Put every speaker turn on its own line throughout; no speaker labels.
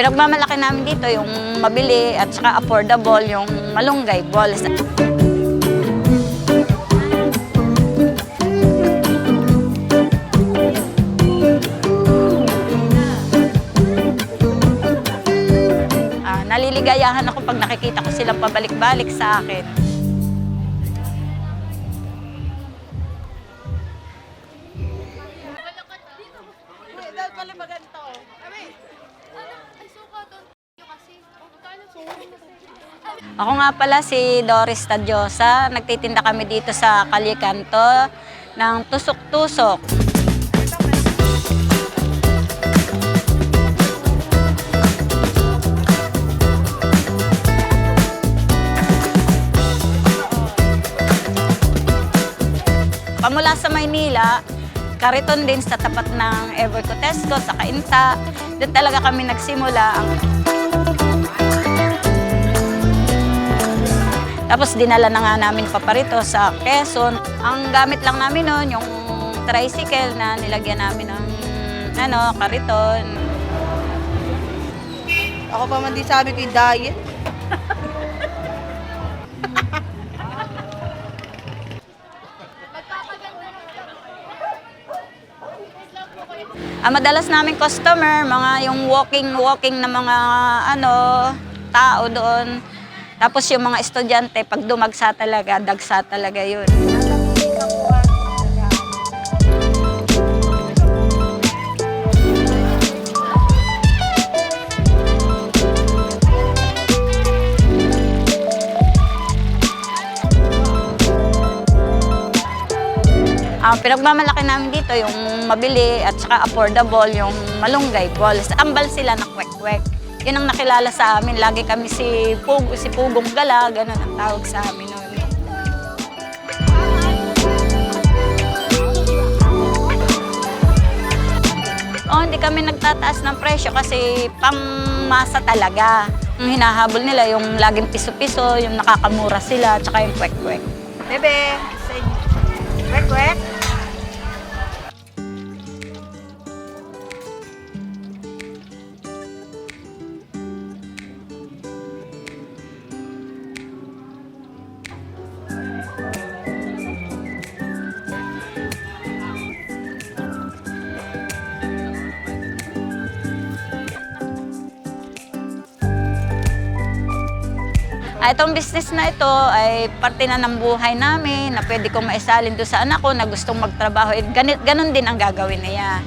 pinagmamalaki namin dito yung mabili at saka affordable yung malunggay balls. Ah, naliligayahan ako pag nakikita ko silang pabalik-balik sa akin. Ako nga pala si Doris Tadyosa. Nagtitinda kami dito sa Kalyekanto ng tusok-tusok. Pamula sa Maynila, Kariton din sa tapat ng Evercotesco, sa Kainta. Doon talaga kami nagsimula. Tapos dinala na nga namin paparito sa Quezon. Ang gamit lang namin noon, yung tricycle na nilagyan namin ng ano, kariton.
Ako pa man di sabi ko yung diet.
Ang madalas namin customer, mga yung walking-walking na mga ano, tao doon. Tapos yung mga estudyante, pag dumagsa talaga, dagsa talaga yun. Ang pinagmamalaki namin dito, yung mabili at saka affordable, yung malunggay balls. Tambal sila na kwek-kwek. Yun ang nakilala sa amin. Lagi kami si, Pug, si Pugong Gala, ganun ang tawag sa amin noon. Oh, hindi kami nagtataas ng presyo kasi pangmasa talaga. Yung hinahabol nila, yung laging piso-piso, yung nakakamura sila, at saka yung kwek-kwek.
Bebe, sa inyo. Kwek,
Ah, itong business na ito ay parte na ng buhay namin na pwede kong maisalin doon sa anak ko na gustong magtrabaho. Eh, ganit, ganun din ang gagawin niya.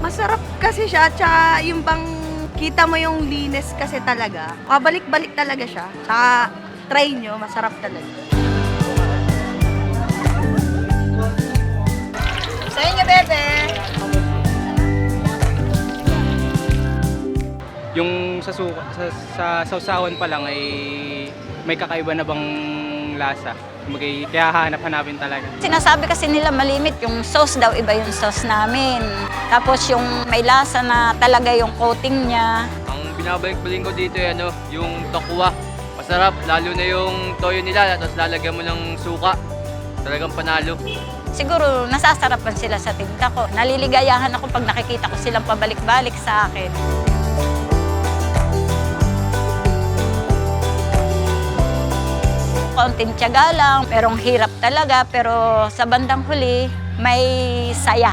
Masarap kasi siya, tsaka yung bang kita mo yung linis kasi talaga. Kabalik-balik talaga siya. Tsaka try nyo, masarap talaga. Sa inyo, bebe.
Yung sa, suka, sa, sa sausawan pa lang ay may kakaiba na bang lasa. Kumbaga, kaya hanap-hanapin talaga.
Sinasabi kasi nila malimit, yung sauce daw iba yung sauce namin. Tapos yung may lasa na talaga yung coating niya.
Ang binabalik-balik ko dito ay ano, yung tokwa. Masarap, lalo na yung toyo nila, tapos lalagyan mo ng suka. Talagang panalo.
Siguro nasasarapan sila sa tinta ko. Naliligayahan ako pag nakikita ko silang pabalik-balik sa akin. Konting tiyaga lang, merong hirap talaga, pero sa bandang huli, may saya.